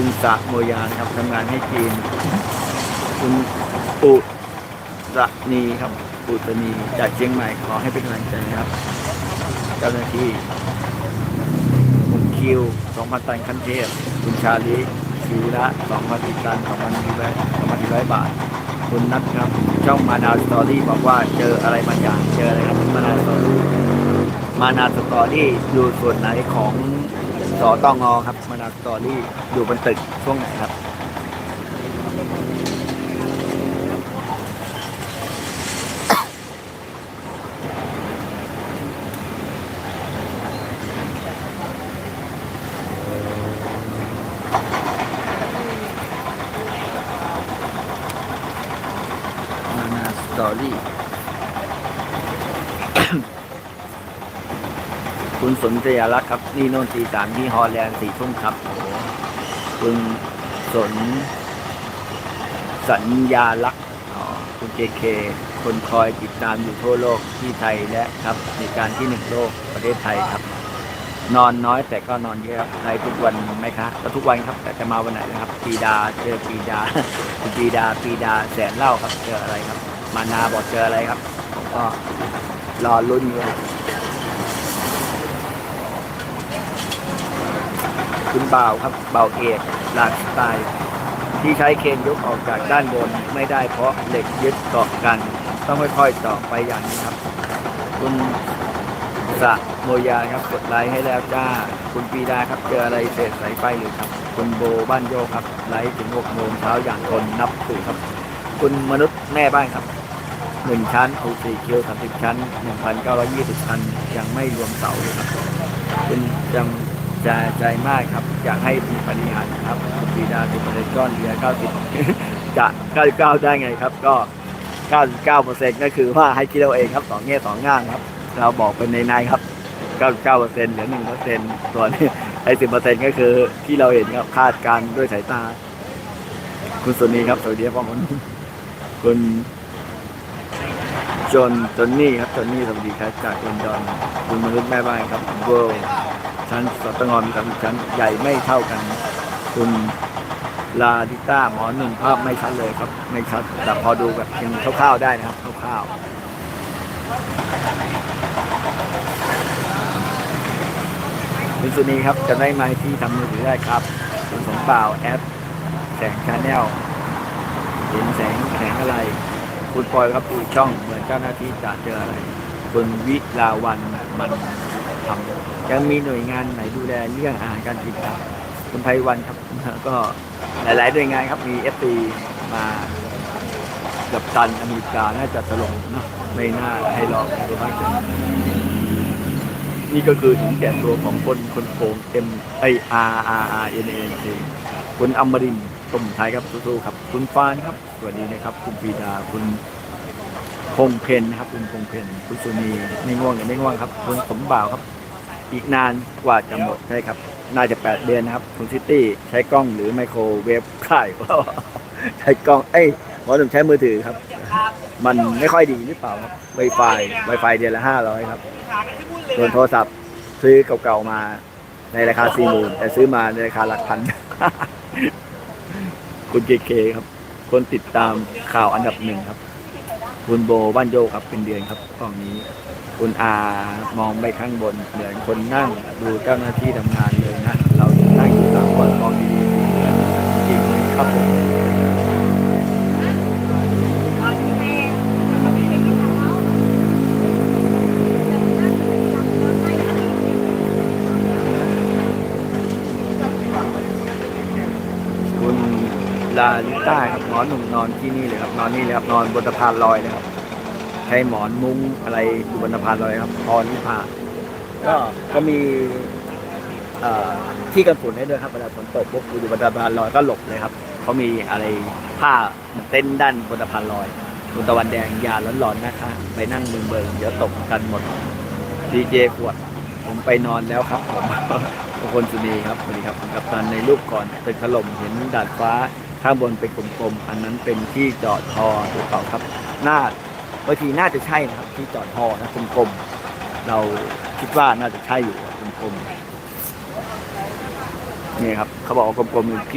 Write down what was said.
คุณสะโมยานครับทำงานให้จีน คุณปุระนีครับปุตนีจากเชียงใหม่ขอให้เป็นกำลังใจนะครับ เจ้าหน้าที่คุณคิว2,000ตันขั้นเทพคุณชาลีชีระ2,000ตัน2,100 2,100บาท คุณนัทครับช่องมานาสตอรี่บอกว่าเจออะไรบางอย่างเจออะไรครับมานาสตอรี่มานาสตอรี่อยู่ส่วนไหนของ สอตองอครับมานาสตอรี่อยู่บนตึกช่วงไหนครับ มานาสตอรี่ คุณสนธยารักษ์ครับ นี่โน่นตีสามที่ฮอลแลนด์สี่ทุ่มครับโอ้โหคุณสน สัญญาลักษณ์คุณเจเค คนคอยติดตามอยู่ทั่วโลกที่ไทยและครับ ในการที่หนึ่งโลกประเทศไทยครับ นอนน้อยแต่ก็นอนเยอะครับไลฟ์ทุกวันไหมคะก็ทุกวันครับ แต่จะมาวันไหนนะครับ ปีดาเจอปีดาคุณปีดาปีดาแสนเล่าครับเจออะไรครับ มานาบอกเจออะไรครับผมก็รอลุ้นอยู่ คุณบ่าวครับเบาวเอกหลากสไตล์ที่ใช้เคนยกออกจากด้านบนไม่ได้เพราะเหล็กยึดเกาะกัน ต้องค่อยๆต่อไปอย่างนี้ครับ คุณสะโมยาครับกดไลค์ให้แล้วจ้า คุณปีดาครับเจออะไรเศษสายไฟหรือครับ คุณโบบ้านโยครับ ไลค์ถึง6โมงเช้าอย่างคนนับถือครับ คุณมนุษย์แม่บ้านครับหนึ่งชั้นเอาสี่คิวสามสิบชั้นหนึ่งพันเก้าร้อยยี่สิบชั้นยังไม่รวมเสาเลยครับคุณจำ จใจมากครับ อยากให้มีปฏิหารครับคุณปีดาสิบเปอร์เซ็นต์ก้อนเหลือเก้าสิบจะเก้าสิบเก้าได้ไงครับ ก็เก้าสิบเก้าเปอร์เซ็นต์ก็คือว่าให้คิดเอาเองครับสองแง่สองง่ามครับ เราบอกเป็นในในครับเก้าสิบเก้าเปอร์เซ็นต์เหลือหนึ่งเปอร์เซ็นต์ส่วนไอ้สิบเปอร์เซ็นต์ก็คือที่เราเห็นครับคาดการด้วยสายตา คุณสุนีครับสวัสดีครับพ่อมคุณจนจนนี่ครับจนนี่สวัสดีครับจากลอนดอนคุณมนุษย์แม่บ้านครับเวิลด์ ชั้นสตงมีสามชั้นใหญ่ไม่เท่ากัน คุณลาดิต้าหมอหนึ่งภาพไม่ชัดเลยครับไม่ชัดแต่พอดูแบบเป็นคร่าวๆได้นะครับคร่าวๆคุณสุนีครับจะได้ไหมที่ทำมือถือได้ครับคุณสมเปล่าแอปแสงชาแนลเห็นแสงแสงอะไร คุณปอยครับดูช่องเหมือนเจ้าหน้าที่จะเจออะไรคุณวิลาวันมัน ทำยังมีหน่วยงานไหนดูแลเรื่องอาหารการกินครับคุณไพวันครับก็หลายๆหน่วยงานครับมีเอฟซีมากับตันอเมริกาน่าจะตลงเนะไม่น่าให้ลองดูบ้างนี่ก็คือถึงแก่ตัวของคนคนโกง M I R R R N A K คุณอมรินทร์ต้มไทยครับสู้ๆครับ คุณฟานครับ สวัสดีนะครับ คุณปีดาคุณ พงเพนนะครับคุณพงเพนคุณสุนีไม่ง่วงหรือไม่ง่วงครับคุณสมบ่าวครับ อีกนานกว่าจะหมดใช่ครับ น่าจะ8เดือนนะครับ คุณซิตี้ใช้กล้องหรือไมโครเวฟค่ายใช้กล้องเอ้ยหมอหนุ่มใช้มือถือครับ มันไม่ค่อยดีหรือเปล่าครับ Wi-Fi Wi-Fi เดือนละ500ครับส่วนโทรศัพท์ซื้อเก่าๆมาในราคาสี่หมื่นแต่ซื้อมาในราคาหลักพัน คุณเคเคครับ คนติดตามข่าวอันดับหนึ่งครับ คุณโบบ้านโยครับเป็นเดือนครับกล้องนี้ คุณอามองไปข้างบน เหมือนคนนั่งดูเจ้าหน้าที่ทำงานเลยนะ เรานั่งอยู่หลังบนมองดีๆจริงครับผมคุณ ลาลิต้าครับหมอหนุ่มนอนที่นี่เลยครับนอนนี่เลยครับนอนบนสะพานลอยเลยครับ ใช้หมอนมุ้งอะไรอยู่บนสะพานลอยครับพอนิพาก็ก็มีที่กันฝนให้ด้วยครับเวลาฝนตกปุ๊บอยู่บนสะพานลอยก็หลบเลยครับเขามีอะไรผ้าเต้นด้านบนสะพานลอยคุณตะวันแดงยาร้อนๆนะคะ ไปนั่งเบิงเบิงเดี๋ยวตกกันหมดดีเจขวด ผมไปนอนแล้วครับผมทุกคนสุนีครับสวัสดีครับ กับตันในรูปก่อนตึกถล่มเห็นดาดฟ้า ข้างบนเป็นกลมๆอันนั้นเป็นที่จอดทอหรือเปล่าครับน่าบางทีน่าจะใช่นะครับ ที่จอดท่อนะกลมๆเราคิดว่าน่าจะใช่อยู่กลมๆนี่ครับ เขาบอกว่ากลมๆที่